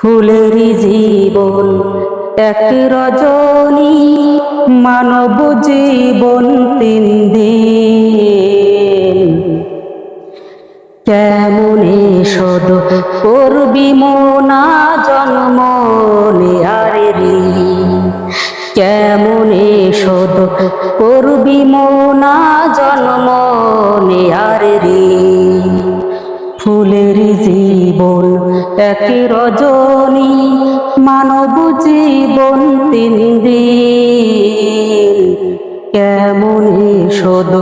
ফুলেরই জীবন এক রজনী মানব জীবন তিন দিন। কেমনে শোধ করবি মোনা জন্ম নেয়ারে কেমনে শোধ করবি মোনা জন্ম নেয়ারে রে ফুলের জীবন এক রজনী মানব জীবন তিন দিন। কেমনে শোধ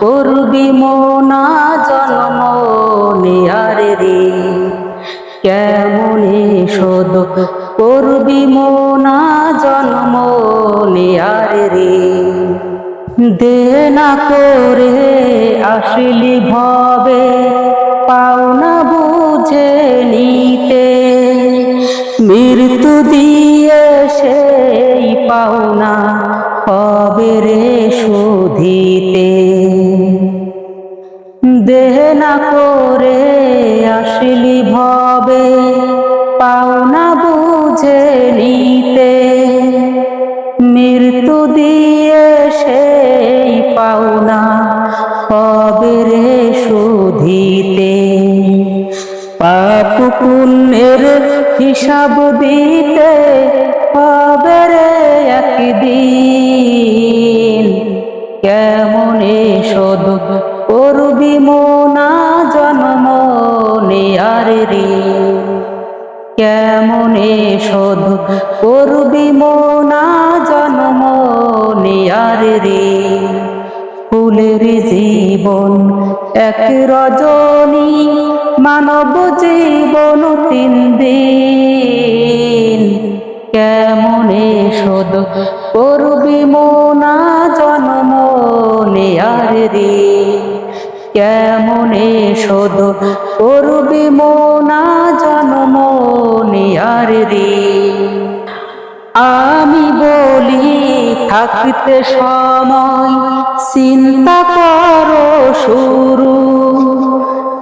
করবি মোনা জন্ম নেয়ারে রে কেমনে শোধ করবি মোনা জন্ম নেয়ারে রে দে না করে আসলি ভবে দিয়ে সেই পাওনা হবে রে শুধিতে দেহ না করে আসলি ভবে, পাওনা বুঝে নিতে। মৃত্যু দিয়ে সেই পাওনা হবে রে শুধিতে পাপ পুণ্যের হিসাব দিতে হবে রে একদিন। কেমনে শোধ করবি মোনা জন্ম নেয়ার রে? কেমনে শোধ করবি মোনা জন্ম নেয়ার রে? ফুলের জীবন এক রজনী, মানব জীবন তিন দিন। করবি মোনা জন্ম নেয়ার রে। কেমনে শোধ করবি মোনা জন্ম নেয়ার রে। আমি বলি, থাকতে সময় চিন্তা করো শুরু।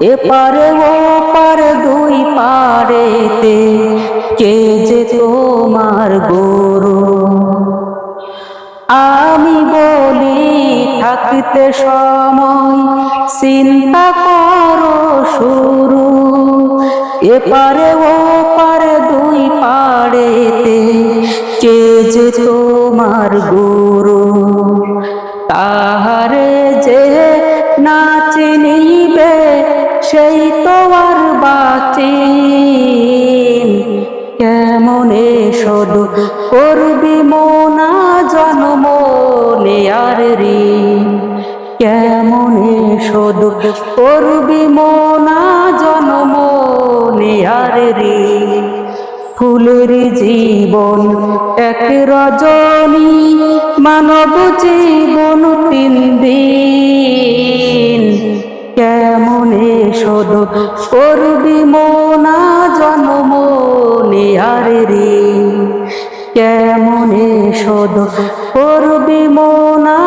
এপারে ও পারে দুই পারেতে কে যে তোমার গরু? থাকতে সময় চিন্তা করো শুরু। এপারে ও পারে দুই পাড়েতে কে যে তোমার গুরু? তাহারে যে না চিনিবে, সেই তো আর বাচিন। কেমনে শোধ করবি মোনা জন্ম নেয়ার রে কেমনে শোধ করবি মোনা জনম নেয়ার রে, ফুলের জীবন এক রজনী মানব জীবন তিন দিন। কেমনে শোধ করবি মোনা জনম নেয়ার রে, কেমনে শোধ করবি মোনা